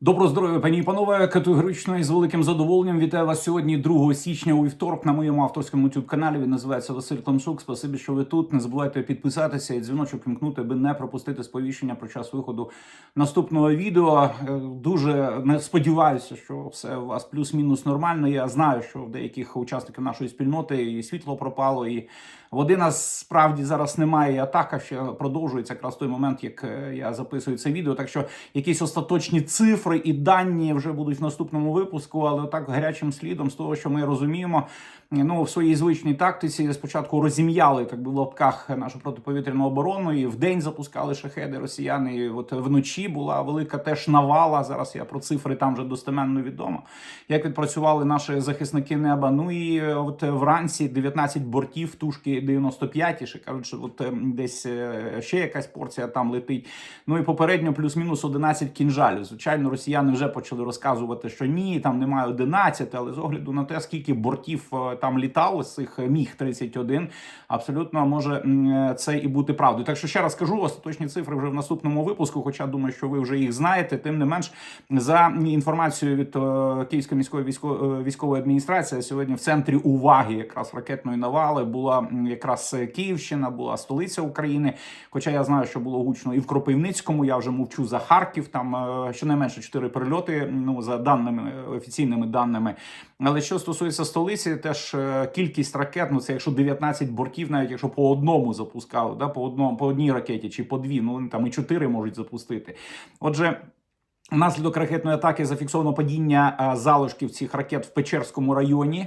Доброго здоров'я, пані і панове. Категорично і з великим задоволенням вітаю вас сьогодні, 2 січня у вівторок на моєму авторському youtube каналі. Він називається Василь Климчук. Спасибі, що ви тут. Не забувайте підписатися і дзвіночок вімкнути, аби не пропустити сповіщення про час виходу наступного відео. Е, Дуже не сподіваюся, що все у вас плюс-мінус нормально. Я знаю, що в деяких учасників нашої спільноти і світло пропало, і води нас справді зараз немає. і Атака ще продовжується якраз той момент, як е, я записую це відео. Так що якісь остаточні цифри і дані вже будуть в наступному випуску, але так гарячим слідом з того, що ми розуміємо. Ну, в своїй звичній тактиці спочатку розім'яли так би в лапках нашу протиповітряну оборону і в день запускали шахеди росіяни. І от вночі була велика теж навала. Зараз я про цифри там вже достеменно відомо. Як відпрацювали наші захисники неба? Ну і е, от вранці 19 бортів тушки 95, і ще кажуть, що от е, десь е, ще якась порція там летить. Ну і попередньо плюс-мінус 11 кінжалів. Звичайно, росіяни вже почали розказувати, що ні, там немає 11, але з огляду на те, скільки бортів е, там літало з цих міг 31, абсолютно може е, це і бути правдою. Так що ще раз кажу, остаточні цифри вже в наступному випуску. Хоча думаю, що ви вже їх знаєте. Тим не менш, за інформацією від е, Київської міської е, військової адміністрації, сьогодні в центрі уваги якраз ракетної навали була якраз Київщина, була столиця України. Хоча я знаю, що було гучно і в Кропивницькому. Я вже мовчу за Харків. Там е, щонайменше чотири прильоти. Ну за даними е, офіційними даними. Але що стосується столиці, теж е, кількість ракет, ну це якщо 19 бортів, навіть якщо по одному запускали, да, по одному по одній ракеті чи по дві, ну там і чотири можуть запустити. Отже. Внаслідок ракетної атаки зафіксовано падіння е, залишків цих ракет в Печерському районі.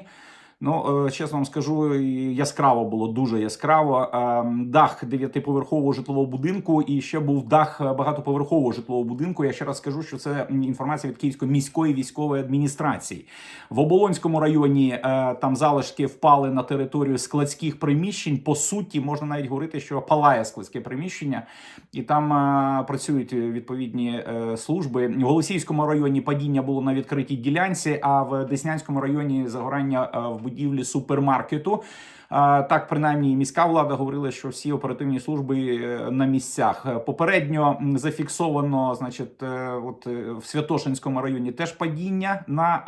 Ну, е, чесно вам скажу, яскраво було дуже яскраво. Е, Дах дев'ятиповерхового житлового будинку, і ще був дах багатоповерхового житлового будинку. Я ще раз скажу, що це інформація від Київської міської військової адміністрації. В Оболонському районі е, там залишки впали на територію складських приміщень. По суті, можна навіть говорити, що палає складське приміщення, і там працюють відповідні служби. В Голосіївському районі падіння було на відкритій ділянці, а в Деснянському районі загорання в будівлі супермаркету. Так, принаймні, міська влада говорила, що всі оперативні служби е, на місцях. Попередньо зафіксовано, значить, е, от е, в Святошинському районі теж падіння на.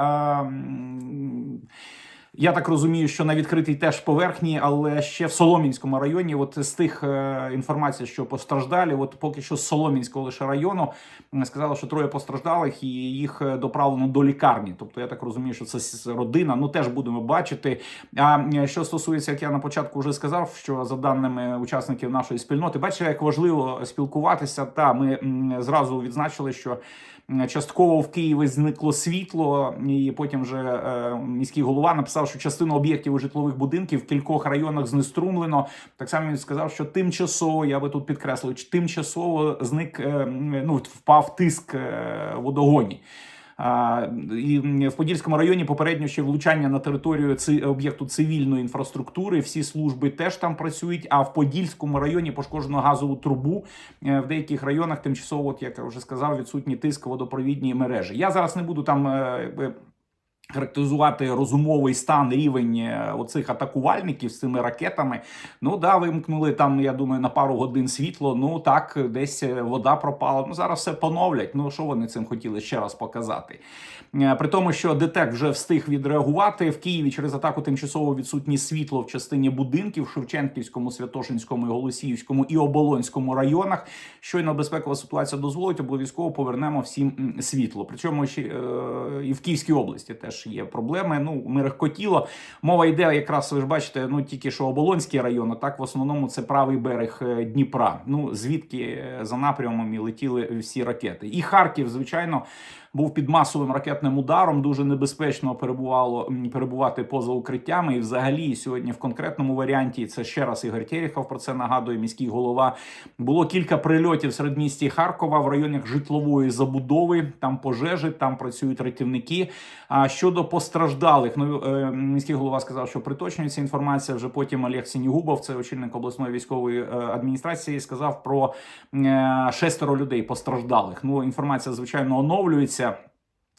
Я так розумію, що на відкритій теж поверхні, але ще в Соломінському районі, от з тих е, інформацій, що постраждалі, от поки що з Соломінського лише району сказали, що троє постраждалих і їх е, доправлено до лікарні. Тобто я так розумію, що це родина. Ну теж будемо бачити. А що стосується, як я на початку вже сказав, що за даними учасників нашої спільноти, бачите, як важливо спілкуватися. Та ми зразу відзначили, що. М, Частково в Києві зникло світло, і потім вже е, міський голова написав, що частину об'єктів у житлових будинків в кількох районах знеструмлено. Так само він сказав, що тимчасово, я би тут підкреслив, тимчасово зник, е, ну впав тиск е, водогоні. І в Подільському районі попередньо ще влучання на територію об'єкту цивільної інфраструктури. Всі служби теж там працюють. А в Подільському районі пошкоджено газову трубу. Е, В деяких районах тимчасово, от як я вже сказав, відсутні тиск водопровідні мережі. Я зараз не буду там. Характеризувати розумовий стан рівень е, оцих атакувальників з цими ракетами. Ну да, вимкнули там, я думаю, на пару годин світло. Ну так, десь е, вода пропала. Ну зараз все поновлять. Ну що вони цим хотіли ще раз показати? Е, При тому, що ДТЕК вже встиг відреагувати в Києві через атаку тимчасово відсутні світло в частині будинків в Шевченківському, Святошинському, Голосіївському і Оболонському районах. Щойно безпекова ситуація дозволить, обов'язково повернемо всім світло. Причому ще і в Київській області теж є проблеми. Ну, мерехкотіло. Мова йде якраз, ви ж бачите, ну тільки що Оболонський район, а так в основному це правий берег е, Дніпра. Ну звідки е, за напрямом летіли всі ракети. І Харків, звичайно. Був під масовим ракетним ударом, дуже небезпечно перебувало перебувати поза укриттями. І взагалі сьогодні в конкретному варіанті це ще раз Ігор Терехов про це нагадує міський голова. Було кілька прильотів в середмісті Харкова в районах житлової забудови. Там пожежі, там працюють рятівники. А щодо постраждалих, ну е, міський голова сказав, що приточнюється інформація. Вже потім Олег Сінігубов, це очільник обласної військової е, адміністрації, сказав про е, шестеро людей постраждалих. Ну інформація звичайно оновлюється. дивіться,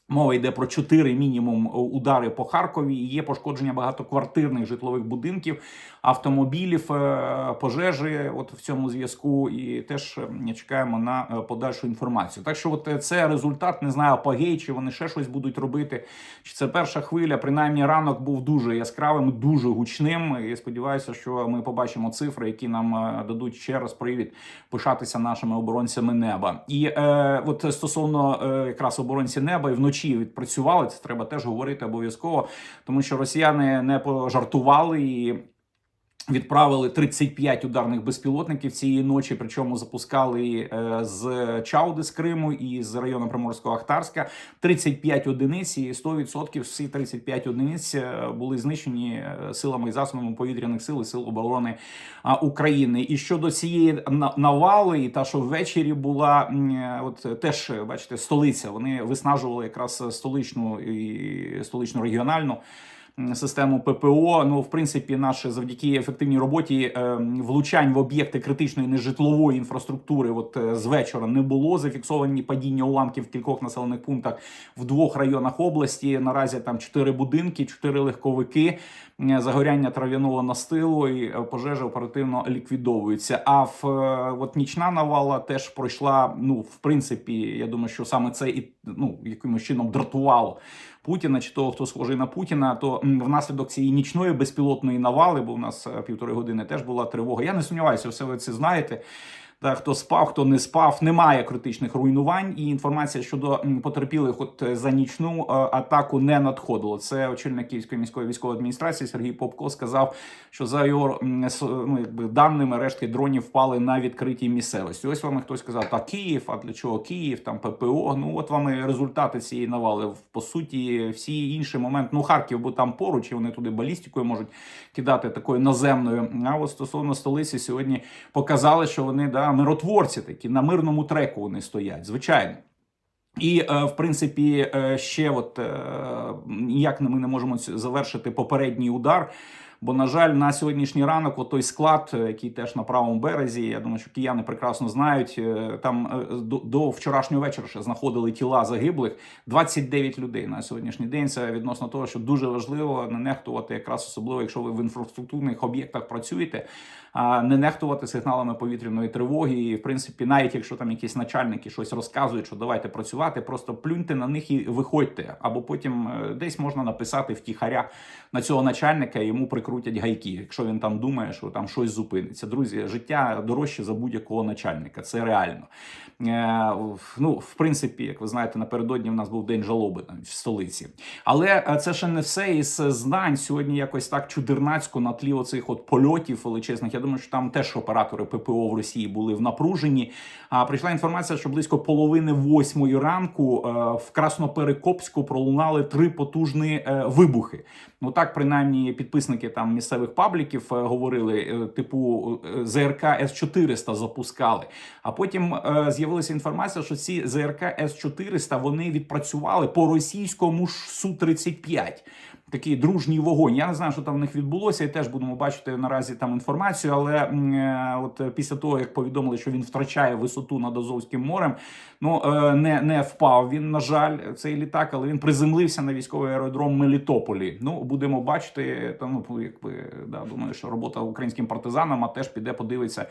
Мова йде про чотири мінімум удари по Харкові. Є пошкодження багатоквартирних житлових будинків, автомобілів, е, пожежі. От в цьому зв'язку, і теж е, чекаємо на е, подальшу інформацію. Так що, от е, це результат, не знаю, апогей, чи вони ще щось будуть робити. Чи це перша хвиля? Принаймні, ранок був дуже яскравим, дуже гучним. І сподіваюся, що ми побачимо цифри, які нам е, дадуть ще раз привід пишатися нашими оборонцями неба. І е, от стосовно е, якраз оборонці неба і вночі відпрацювали. Це треба теж говорити обов'язково, тому що росіяни не пожартували і. Відправили 35 ударних безпілотників цієї ночі. Причому запускали е, з Чауди з Криму і з району Приморського Ахтарська 35 одиниць, і 100% всі 35 одиниць е, були знищені е, силами і засобами повітряних сил і сил оборони України. І щодо цієї навали, і та що ввечері була от теж бачите, столиця. Вони виснажували якраз столичну і столичну регіональну систему ППО. Ну, в принципі, наше завдяки ефективній роботі е, влучань в об'єкти критичної нежитлової інфраструктури. От е, з вечора не було зафіксовані падіння уламків в кількох населених пунктах в двох районах області. Наразі там чотири будинки, чотири легковики. Загоряння трав'яного настилу і е, пожежа оперативно ліквідовується. А в от нічна навала теж пройшла. Ну, в принципі, я думаю, що саме це і ну якимось чином дратувало Путіна чи того, хто схожий на Путіна, то внаслідок цієї нічної безпілотної навали, бо у нас е, півтори години теж була тривога. Я не сумніваюся, все ви це знаєте. Та хто спав, хто не спав, немає критичних руйнувань, і інформація щодо потерпілих от е, за нічну е, атаку не надходила. Це очільник Київської міської військової адміністрації Сергій Попко сказав, що за його ну, якби даними рештки дронів впали на відкритій місцевості. Ось вам хтось сказав, та Київ, а для чого Київ, там ППО. Ну от вам і результати цієї навали. По суті, всі інші моменти, ну Харків, бо там поруч, і вони туди балістикою можуть кидати такою наземною. А от стосовно столиці сьогодні показали, що вони да миротворці такі на мирному треку вони стоять, звичайно. І е, в принципі, е, ще от е, ніяк ми не можемо завершити попередній удар. Бо, на жаль, на сьогоднішній ранок, от той склад, е, який теж на правому березі, я думаю, що кияни прекрасно знають. е, Там е, до, до вчорашнього вечора ще знаходили тіла загиблих 29 людей на сьогоднішній день. Це відносно того, що дуже важливо не нехтувати, якраз особливо, якщо ви в інфраструктурних об'єктах працюєте, не нехтувати сигналами повітряної тривоги. І в принципі, навіть якщо там якісь начальники щось розказують, що давайте працювати, просто плюньте на них і виходьте. Або потім десь можна написати втіхаря на цього начальника, йому прикрутять гайки, якщо він там думає, що там щось зупиниться. Друзі, життя дорожче за будь-якого начальника. Це реально. Е, ну, в принципі, як ви знаєте, напередодні в нас був день жалоби там, в столиці. Але е, це ще не все із знань. Сьогодні якось так чудернацько на тлі оцих от польотів величезних. Я думаю, що там теж оператори ППО в Росії були в напруженні. А прийшла інформація, що близько половини восьмої ранку е, в Красноперекопську пролунали три потужні е, вибухи. Ну так, принаймні, підписники там місцевих пабліків е, говорили, е, типу е, ЗРК С-400 запускали. А потім з'явилася інформація, що ці ЗРК С-400 вони відпрацювали по російському Су-35. Такий дружній вогонь. Я не знаю, що там в них відбулося, і теж будемо бачити наразі там інформацію. Але е, от е, після того, як повідомили, що він втрачає висоту над Азовським морем, ну е, не, не впав він, на жаль, цей літак, але він приземлився на військовий аеродром Мелітополі. Ну, будемо бачити. Там, ну, якби да, думаю, що робота українським партизанам а теж піде, подивиться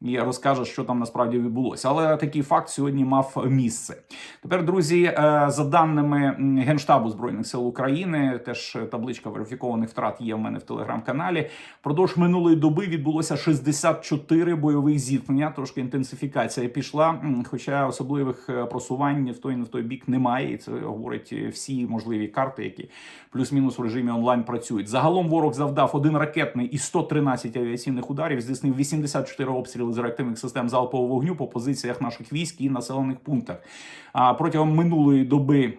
і розкаже, що там насправді відбулося. Але такий факт сьогодні мав місце. Тепер, друзі, за даними Генштабу Збройних сил України, теж табличка верифікованих втрат є в мене в телеграм-каналі. Продовж минулої доби відбулося 64 бойових зіткнення. Трошки інтенсифікація пішла. Хоча особливих е, просувань в той не в той бік немає. І це говорить е, всі можливі карти, які плюс-мінус в режимі онлайн працюють. Загалом ворог завдав один ракетний і 113 авіаційних ударів. Здійснив 84 обстріли з реактивних систем залпового вогню по позиціях наших військ і населених пунктах. А протягом минулої доби.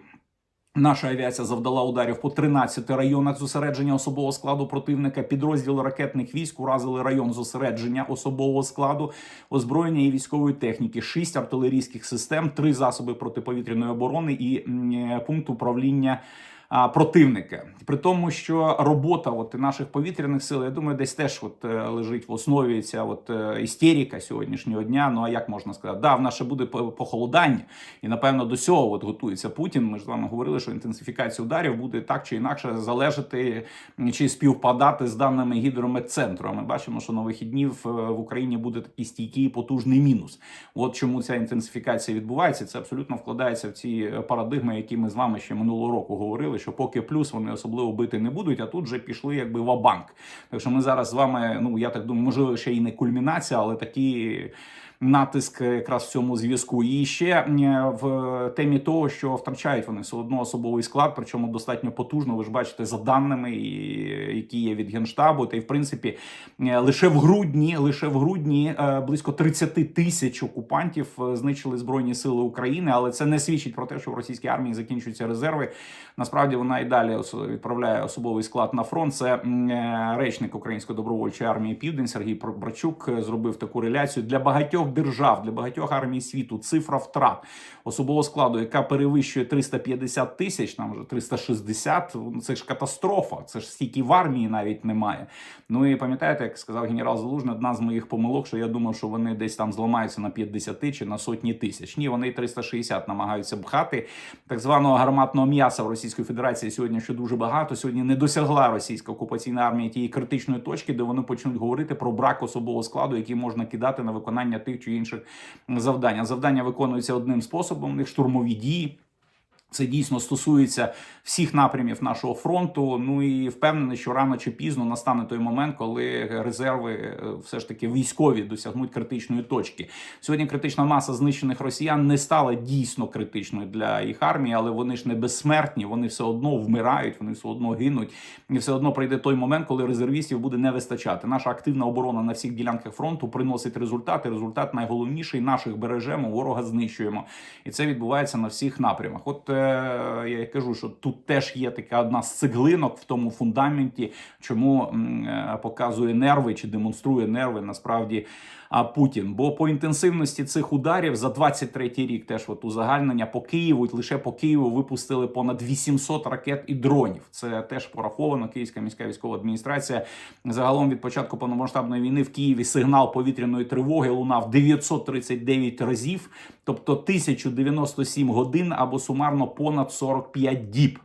Наша авіація завдала ударів по 13 районах зосередження особового складу противника. Підрозділи ракетних військ уразили район зосередження особового складу, озброєння і військової техніки, 6 артилерійських систем, 3 засоби протиповітряної оборони і е, пункт управління а, противника. При тому, що робота от, наших повітряних сил, я думаю, десь теж от, е, лежить в основі ця от, е, істерика сьогоднішнього дня. Ну а як можна сказати? Да, в нас ще буде похолодання, і напевно до цього от, готується Путін. Ми ж з вами говорили, що інтенсифікація ударів буде так чи інакше залежати чи співпадати з даними гідрометцентру. А Ми бачимо, що на вихідні в, в Україні буде такий стійкий потужний мінус. От чому ця інтенсифікація відбувається. Це абсолютно вкладається в ці парадигми, які ми з вами ще минулого року говорили. Що поки плюс вони особливо бити не будуть, а тут вже пішли якби ва-банк. Так що ми зараз з вами, ну я так думаю, можливо, ще і не кульмінація, але такі. Натиск якраз в цьому зв'язку, і ще в темі того, що втрачають вони все одно особовий склад, причому достатньо потужно. Ви ж бачите за даними, які є від генштабу. Та й в принципі лише в грудні, лише в грудні е, близько 30 тисяч окупантів е, знищили збройні сили України, але це не свідчить про те, що в російській армії закінчуються резерви. Насправді вона і далі відправляє особовий склад на фронт. Це е, речник Української добровольчої армії Південь Сергій Брачук е, зробив таку реляцію для багатьох держав, для багатьох армій світу. Цифра втрат особового складу, яка перевищує 350 тисяч, нам вже 360, ну, Це ж катастрофа. Це ж стільки в армії навіть немає. Ну і пам'ятаєте, як сказав генерал Залужний, одна з моїх помилок, що я думав, що вони десь там зламаються на 50 чи на сотні тисяч. Ні, вони 360 намагаються пхати так званого гарматного м'яса в Російської Федерації сьогодні, що дуже багато. Сьогодні не досягла російська окупаційна армія тієї критичної точки, де вони почнуть говорити про брак особового складу, який можна кидати на виконання тих чи інших завдань. А Завдання виконуються одним способом: у них штурмові дії. Це дійсно стосується всіх напрямів нашого фронту. Ну і впевнений, що рано чи пізно настане той момент, коли резерви е, все ж таки військові досягнуть критичної точки. Сьогодні критична маса знищених росіян не стала дійсно критичною для їх армії, але вони ж не безсмертні. Вони все одно вмирають, вони все одно гинуть. І все одно прийде той момент, коли резервістів буде не вистачати. Наша активна оборона на всіх ділянках фронту приносить результати. Результат найголовніший наших бережемо, ворога знищуємо, і це відбувається на всіх напрямах. От е, я кажу, що тут теж є така одна з цеглинок в тому фундаменті, чому е, показує нерви чи демонструє нерви насправді. А Путін, бо по інтенсивності цих ударів за 23-й рік теж от узагальнення по Києву лише по Києву випустили понад 800 ракет і дронів. Це теж пораховано. Київська міська військова адміністрація. Загалом від початку повномасштабної війни в Києві сигнал повітряної тривоги лунав 939 разів, тобто 1097 годин або сумарно понад 45 діб.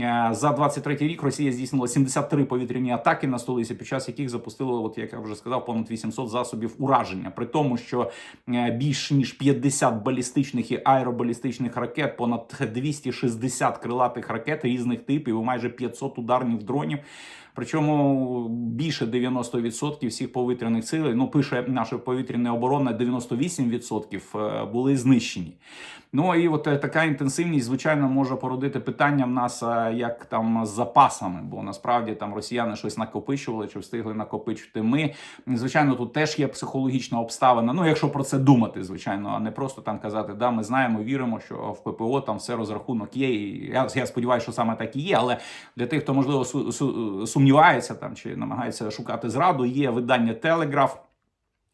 Е, За 23 рік Росія здійснила 73 повітряні атаки на столиці, під час яких запустила, от як я вже сказав, понад 800 засобів ураження. При тому, що е, більш ніж 50 балістичних і аеробалістичних ракет, понад 260 крилатих ракет різних типів, і майже 500 ударних дронів. Причому більше 90% всіх повітряних сил, ну пише наша повітряна оборона, 98% е, були знищені. Ну і от е, така інтенсивність, звичайно, може породити питання в нас, е, як там з запасами, бо насправді там росіяни щось накопичували чи встигли накопичити. Ми звичайно, тут теж є психологічна обставина. Ну, якщо про це думати, звичайно, а не просто там казати, да, ми знаємо, віримо, що в ППО там все розрахунок є. І я, я сподіваюся, що саме так і є. Але для тих, хто можливо су, су, сумнівається там чи намагається шукати зраду, є видання Телеграф.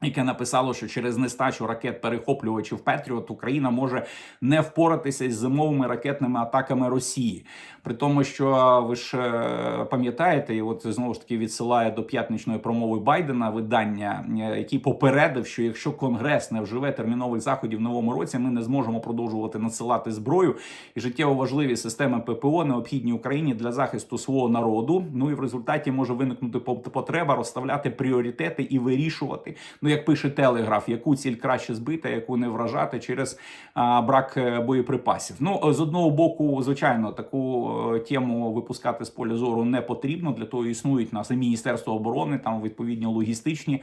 Яке написало, що через нестачу ракет перехоплювачів Петріот Україна може не впоратися із зимовими ракетними атаками Росії. При тому, що ви ж е, пам'ятаєте, і от знову ж таки відсилає до п'ятничної промови Байдена видання, е, який попередив, що якщо Конгрес не вживе термінових заходів в новому році, ми не зможемо продовжувати надсилати зброю і життєво важливі системи ППО необхідні Україні для захисту свого народу. Ну і в результаті може виникнути потреба розставляти пріоритети і вирішувати. Ну як пише Телеграф, яку ціль краще збити, яку не вражати через брак е, боєприпасів. Ну з одного боку, звичайно, таку е, тему випускати з поля зору не потрібно. Для того існують нас і Міністерство оборони, там відповідні логістичні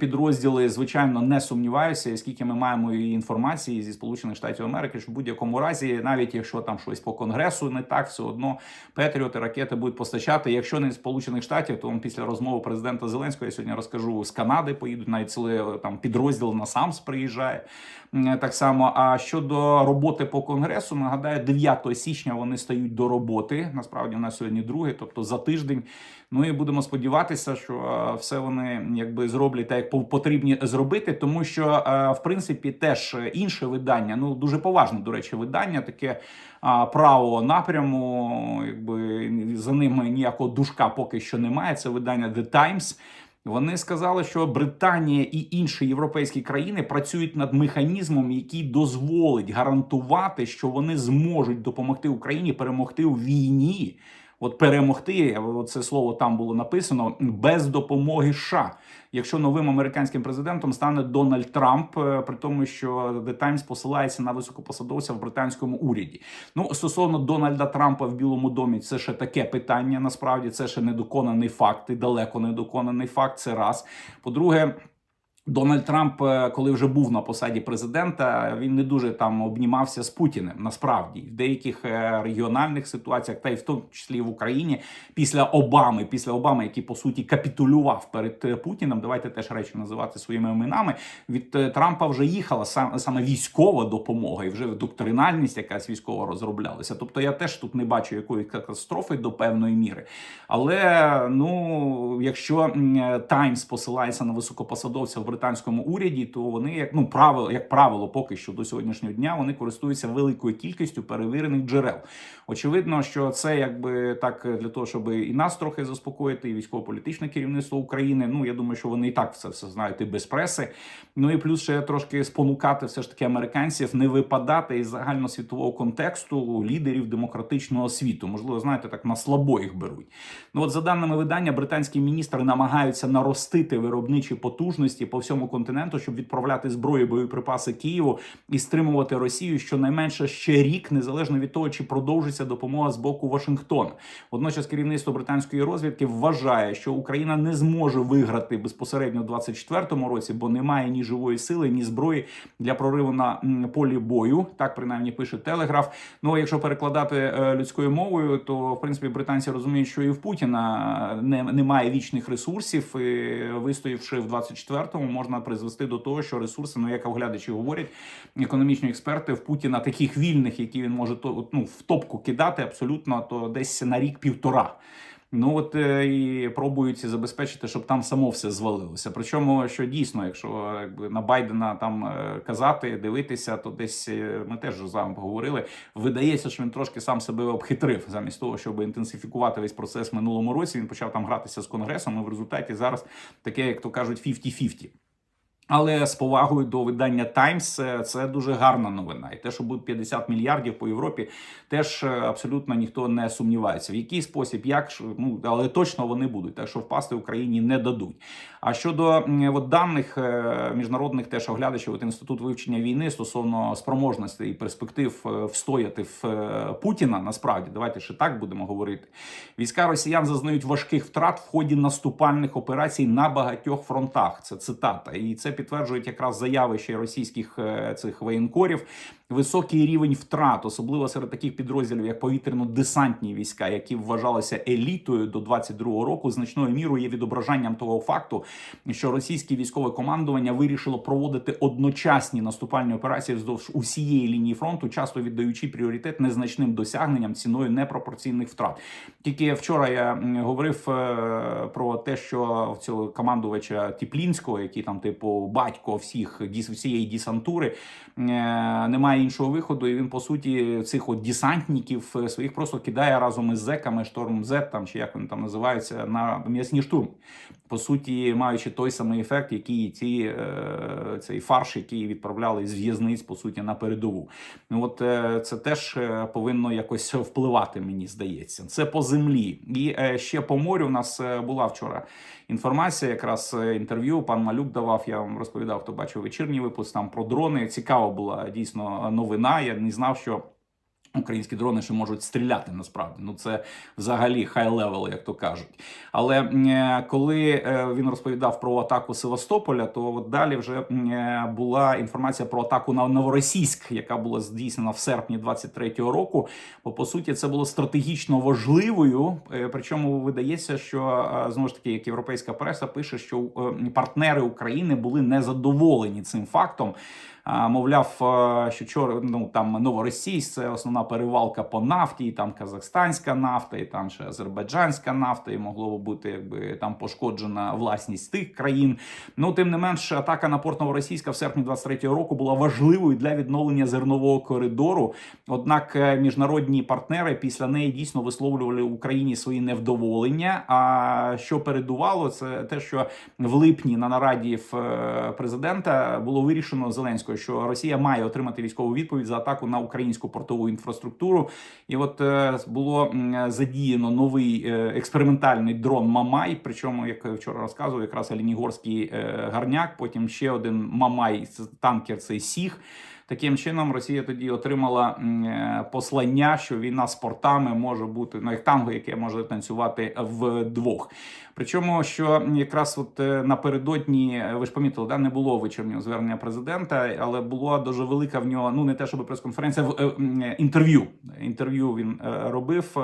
підрозділи. Звичайно, не сумніваюся, скільки ми маємо і інформації зі Сполучених Штатів Америки, що в будь-якому разі, навіть якщо там щось по конгресу не так, все одно Петріоти ракети будуть постачати. Якщо не з Сполучених Штатів, то після розмови президента Зеленського я сьогодні розкажу з Канади, поїдуть навіть цілий е, там підрозділ на САМС приїжджає. Так само, а щодо роботи по конгресу, нагадаю, 9 січня вони стають до роботи. Насправді на сьогодні другий, тобто за тиждень. Ну і будемо сподіватися, що е, все вони якби зроблять так, як потрібні зробити, тому що е, в принципі теж інше видання, ну дуже поважне, до речі, видання, таке а, правого напряму, якби за ними ніякого душка поки що немає. Це видання The Times. Вони сказали, що Британія і інші європейські країни працюють над механізмом, який дозволить гарантувати, що вони зможуть допомогти Україні перемогти у війні. От перемогти, це слово там було написано без допомоги США. Якщо новим американським президентом стане Дональд Трамп, е, при тому, що The Times посилається на високопосадовця в британському уряді. Ну стосовно Дональда Трампа в Білому домі, це ще таке питання. Насправді це ще недоконаний факт, і далеко недоконаний факт. Це раз. По-друге. Дональд Трамп, е, коли вже був на посаді президента, він не дуже там обнімався з Путіним. Насправді, в деяких е, регіональних ситуаціях, та й в тому числі в Україні, після Обами, після Обами, який по суті капітулював перед е, Путіним. Давайте теж речі називати своїми іменами. Від Трампа вже їхала сам саме військова допомога, і вже доктринальність якась військова розроблялася. Тобто я теж тут не бачу якоїсь катастрофи до певної міри. Але ну, якщо Таймс посилається на високопосадовця в британському уряді, то вони як ну правило, як правило, поки що до сьогоднішнього дня вони користуються великою кількістю перевірених джерел. Очевидно, що це якби так для того, щоб і нас трохи заспокоїти, і військово-політичне керівництво України. Ну я думаю, що вони і так все все знають і без преси. Ну і плюс ще трошки спонукати все ж таки американців не випадати із загальносвітового контексту лідерів демократичного світу. Можливо, знаєте, так на слабо їх беруть. Ну от за даними видання, британські міністри намагаються наростити виробничі потужності по всьому континенту, щоб відправляти зброю, боєприпаси Києву і стримувати Росію щонайменше ще рік, незалежно від того, чи продовжиться допомога з боку Вашингтона. Водночас керівництво британської розвідки вважає, що Україна не зможе виграти безпосередньо в 24-му році, бо немає ні живої сили, ні зброї для прориву на полі бою. Так принаймні пише Телеграф. Ну а якщо перекладати е, людською мовою, то в принципі британці розуміють, що і в Путіна немає вічних ресурсів. І вистоявши в 24-му, можна призвести до того, що ресурси, ну як оглядачі говорять, економічні експерти в Путіна таких вільних, які він може то ну в топку кидати, абсолютно то десь на рік півтора. Ну от е, і пробують забезпечити, щоб там само все звалилося. Причому, що дійсно, якщо якби на Байдена там е, казати, дивитися, то десь е, ми теж з вами поговорили. Видається, що він трошки сам себе обхитрив, замість того, щоб інтенсифікувати весь процес минулому році. Він почав там гратися з конгресом. І в результаті зараз таке, як то кажуть, 50-50. Але з повагою до видання Таймс це дуже гарна новина. І те, що буде 50 мільярдів по Європі, теж е, абсолютно ніхто не сумнівається. В який спосіб, як ну але точно вони будуть, так що впасти Україні не дадуть. А щодо от даних е, міжнародних теж оглядачів, от інститут вивчення війни стосовно спроможності і перспектив е, встояти в Путіна, насправді давайте ще так будемо говорити. Війська росіян зазнають важких втрат в ході наступальних операцій на багатьох фронтах. Це цитата, і це підтверджують якраз заяви ще російських е, цих воєнкорів. Високий рівень втрат, особливо серед таких підрозділів, як повітряно-десантні війська, які вважалися елітою до 22-го року, значною мірою є відображенням того факту, що російське військове командування вирішило проводити одночасні наступальні операції вздовж усієї лінії фронту, часто віддаючи пріоритет незначним досягненням ціною непропорційних втрат. Тільки вчора я говорив е, про те, що в цього командувача Тіплінського, який там, типу, батько всіх всієї десантури, е, немає іншого виходу, і він по суті цих от десантників е, своїх просто кидає разом із зеками шторм Z, там чи як вони там називаються, на м'ясні штурми. По суті, маючи той самий ефект, який ці е, цей фарш, який відправляли з в'язниць, по суті, на передову. Ну от це теж повинно якось впливати, мені здається. Це по землі. І ще по морю. У нас була вчора інформація, якраз е, інтерв'ю. Пан Малюк давав. Я вам розповідав, хто бачив вечірній випуск там про дрони. Цікава була дійсно новина. Я не знав, що. Українські дрони ще можуть стріляти насправді. Ну це взагалі хай левел, як то кажуть. Але е, коли е, він розповідав про атаку Севастополя, то от далі вже е, була інформація про атаку на Новоросійськ, яка була здійснена в серпні 23-го року. Бо по суті це було стратегічно важливою. Причому видається, що знову ж таки, як європейська преса пише, що партнери України були незадоволені цим фактом. Мовляв, е, що чор, ну там Новоросійськ – це основна перевалка по нафті, і там казахстанська нафта, і там ще азербайджанська нафта, і могло б бути якби там пошкоджена власність тих країн. Ну тим не менш, атака на порт Новоросійська в серпні 23-го року була важливою для відновлення зернового коридору. Однак е, міжнародні партнери після неї дійсно висловлювали Україні свої невдоволення. А що передувало, це те, що в липні на нараді в е, президента було вирішено Зеленського, що Росія має отримати військову відповідь за атаку на українську портову інфраструктуру. І от е, було задіяно новий е, експериментальний дрон Мамай. Причому, як вчора розказував, якраз Алінігорський е, гарняк. Потім ще один Мамай танкер. Цей Сіг. Таким чином, Росія тоді отримала е, послання, що війна з портами може бути ну, як танго, яке може танцювати вдвох. Причому, що якраз от е, напередодні, е, ви ж помітили, да, не було вечірнього звернення президента, але була дуже велика в нього, ну не те, щоб прес-конференція, в інтерв'ю. Інтерв'ю він робив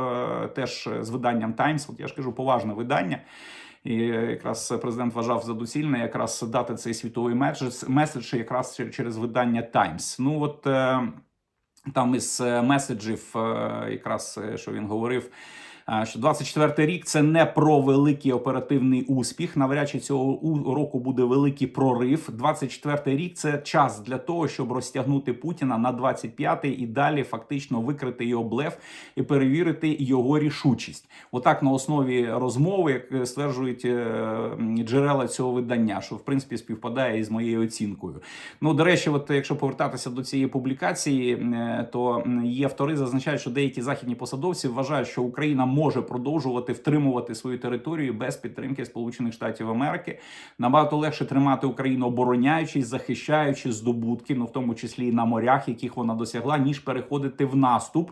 теж з виданням Times. От я ж кажу, поважне видання. І якраз президент вважав за доцільне якраз дати цей світовий меседж, якраз чер- через видання Таймс. Ну от е, там із е, меседжів, е, якраз що він говорив. Е, Що 24-й рік це не про великий оперативний успіх. Навряд чи цього року буде великий прорив. 24-й рік це час для того, щоб розтягнути Путіна на 25-й і далі фактично викрити його блеф і перевірити його рішучість. Отак на основі розмови, як стверджують е, джерела цього видання, що в принципі співпадає із моєю оцінкою. Ну до речі, от якщо повертатися до цієї публікації, е, то її автори зазначають, що деякі західні посадовці вважають, що Україна може продовжувати втримувати свою територію без підтримки Сполучених Штатів Америки. Набагато легше тримати Україну, обороняючись, захищаючи здобутки, ну в тому числі і на морях, яких вона досягла, ніж переходити в наступ.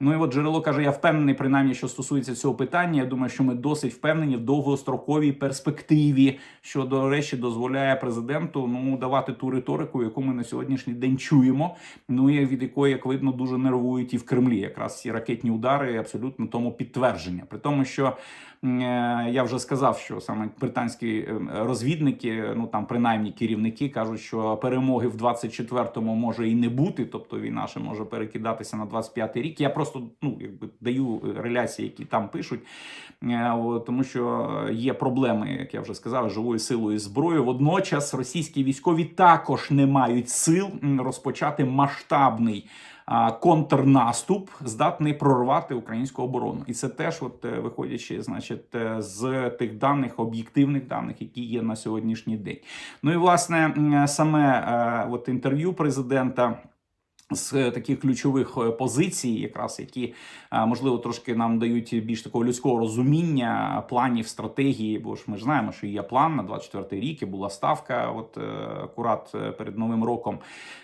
Ну і от джерело каже: я впевнений, принаймні, що стосується цього питання. Я думаю, що ми досить впевнені в довгостроковій перспективі, що до речі дозволяє президенту ну давати ту риторику, яку ми на сьогоднішній день чуємо. Ну і від якої, як видно, дуже нервують і в Кремлі. Якраз ці ракетні удари абсолютно тому підтвердження. При тому, що е, я вже сказав, що саме британські е, розвідники, ну там принаймні керівники, кажуть, що перемоги в 24-му може і не бути, тобто війна ще може перекидатися на 25-й рік. Я просто ну якби даю реляції, які там пишуть, Е, тому що є проблеми, як я вже сказав, живою силою і зброєю. Водночас російські військові також не мають сил розпочати масштабний. Контрнаступ здатний прорвати українську оборону, і це теж, от е, виходячи, значить, е, з тих даних, об'єктивних даних, які є на сьогоднішній день. Ну і власне саме е, от інтерв'ю президента. З е, таких ключових е, позицій, якраз які е, можливо трошки нам дають більш такого людського розуміння планів, стратегії. Бо ж ми ж знаємо, що є план на 24 рік. І була ставка. От акурат перед новим роком,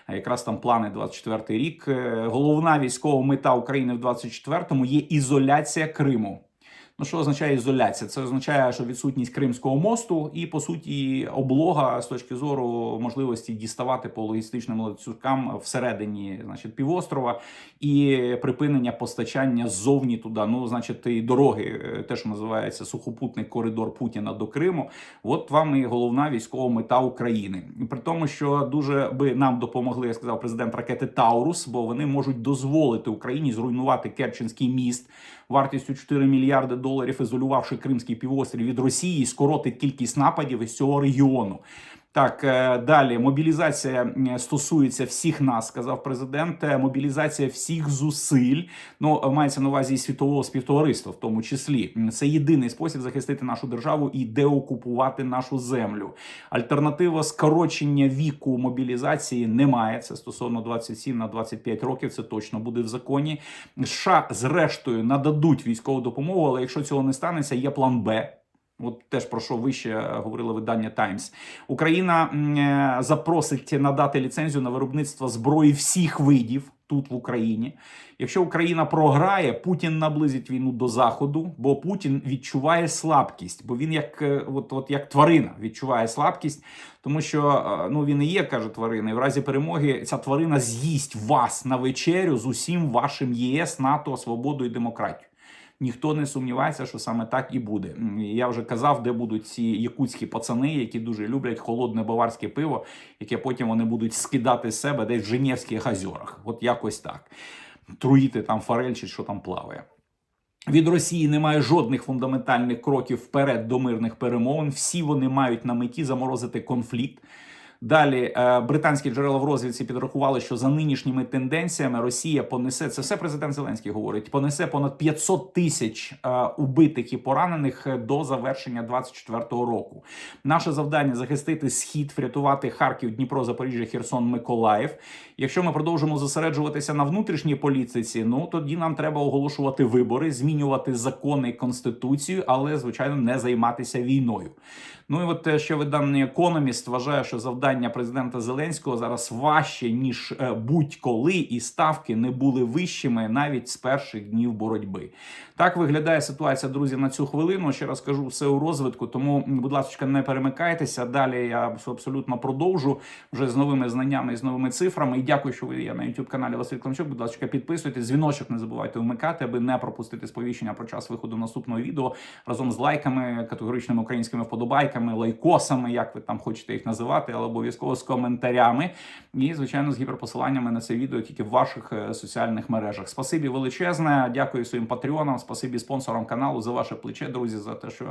якраз там плани 24 рік. Головна військова мета України в 24-му є ізоляція Криму. Ну, що означає ізоляція? Це означає, що відсутність Кримського мосту і по суті облога з точки зору можливості діставати по логістичним ланцюгам всередині, значить, півострова, і припинення постачання ззовні туди. Ну, значить, і дороги, е, те, що називається сухопутний коридор Путіна до Криму. От вам і головна військова мета України. При тому, що дуже би нам допомогли, я сказав президент ракети Таурус, бо вони можуть дозволити Україні зруйнувати Керченський міст вартістю 4 мільярди доларів, ізолювавши Кримський півострів від Росії, скоротить кількість нападів із цього регіону. Так, е, далі мобілізація стосується всіх нас, сказав президент. Е, Мобілізація всіх зусиль. Ну е, мається на увазі і світового співтовариства, в тому числі. Це єдиний спосіб захистити нашу державу і деокупувати нашу землю. Альтернатива скорочення віку мобілізації немає. Це стосовно 27 на 25 років. Це точно буде в законі. США зрештою нададуть військову допомогу, але якщо цього не станеться, є план Б. От теж про що вище говорило видання Times. Україна е, запросить надати ліцензію на виробництво зброї всіх видів. тут в Україні. Якщо Україна програє, Путін наблизить війну до заходу, бо Путін відчуває слабкість, бо він як е, от, от як тварина відчуває слабкість, тому що е, ну він і є, каже тварина. І в разі перемоги ця тварина з'їсть вас на вечерю з усім вашим ЄС, НАТО, свободу і демократію. Ніхто не сумнівається, що саме так і буде. Я вже казав, де будуть ці якутські пацани, які дуже люблять холодне баварське пиво, яке потім вони будуть скидати з себе десь в Женевських озерах. От якось так. Труїти там форель чи що там плаває. Від Росії немає жодних фундаментальних кроків вперед до мирних перемовин. Всі вони мають на меті заморозити конфлікт. Далі е, британські джерела в розвідці підрахували, що за нинішніми тенденціями Росія понесе це все. Президент Зеленський говорить: понесе понад 500 тисяч е, убитих і поранених е, до завершення 24-го року. Наше завдання захистити схід, врятувати Харків, Дніпро, Запоріжжя, Херсон, Миколаїв. Якщо ми продовжимо зосереджуватися на внутрішній політиці, ну тоді нам треба оголошувати вибори, змінювати закони конституцію, але звичайно не займатися війною. Ну і от те, що видання Економіст вважає, що завдання президента Зеленського зараз важче ніж е, будь-коли, і ставки не були вищими навіть з перших днів боротьби. Так виглядає ситуація, друзі, на цю хвилину. Ще раз кажу, все у розвитку. Тому, будь ласка, не перемикайтеся. Далі я абсолютно продовжу вже з новими знаннями і з новими цифрами. І дякую, що ви є на youtube каналі Василь Климчук. Будь ласка, підписуйтесь, дзвіночок не забувайте вмикати, аби не пропустити сповіщення про час виходу наступного відео разом з лайками, категоричними українськими вподобайками, лайкосами, як ви там хочете їх називати, але обов'язково з коментарями і, звичайно, з гіперпосиланнями на це відео тільки в ваших е, соціальних мережах. Спасибі величезне. Дякую своїм патреонам, спасибі спонсорам каналу за ваше плече, друзі, за те, що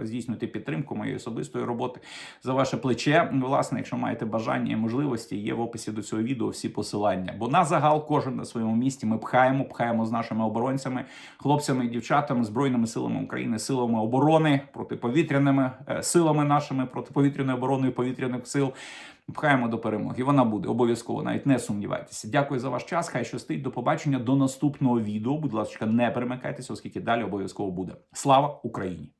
е, здійснюєте підтримку моєї особистої роботи, за ваше плече. Власне, якщо маєте бажання і можливості, є в описі до цього відео всі посилання. Бо на загал кожен на своєму місці ми пхаємо, пхаємо з нашими оборонцями, хлопцями і дівчатами, збройними силами України, силами оборони, протиповітряними е, силами нашими протиповітряної оборони і повітряних сил. Пхаємо до перемоги. Вона буде обов'язково, навіть не сумнівайтеся. Дякую за ваш час. Хай щастить. До побачення до наступного відео. Будь ласка, не перемикайтеся, оскільки далі обов'язково буде. Слава Україні!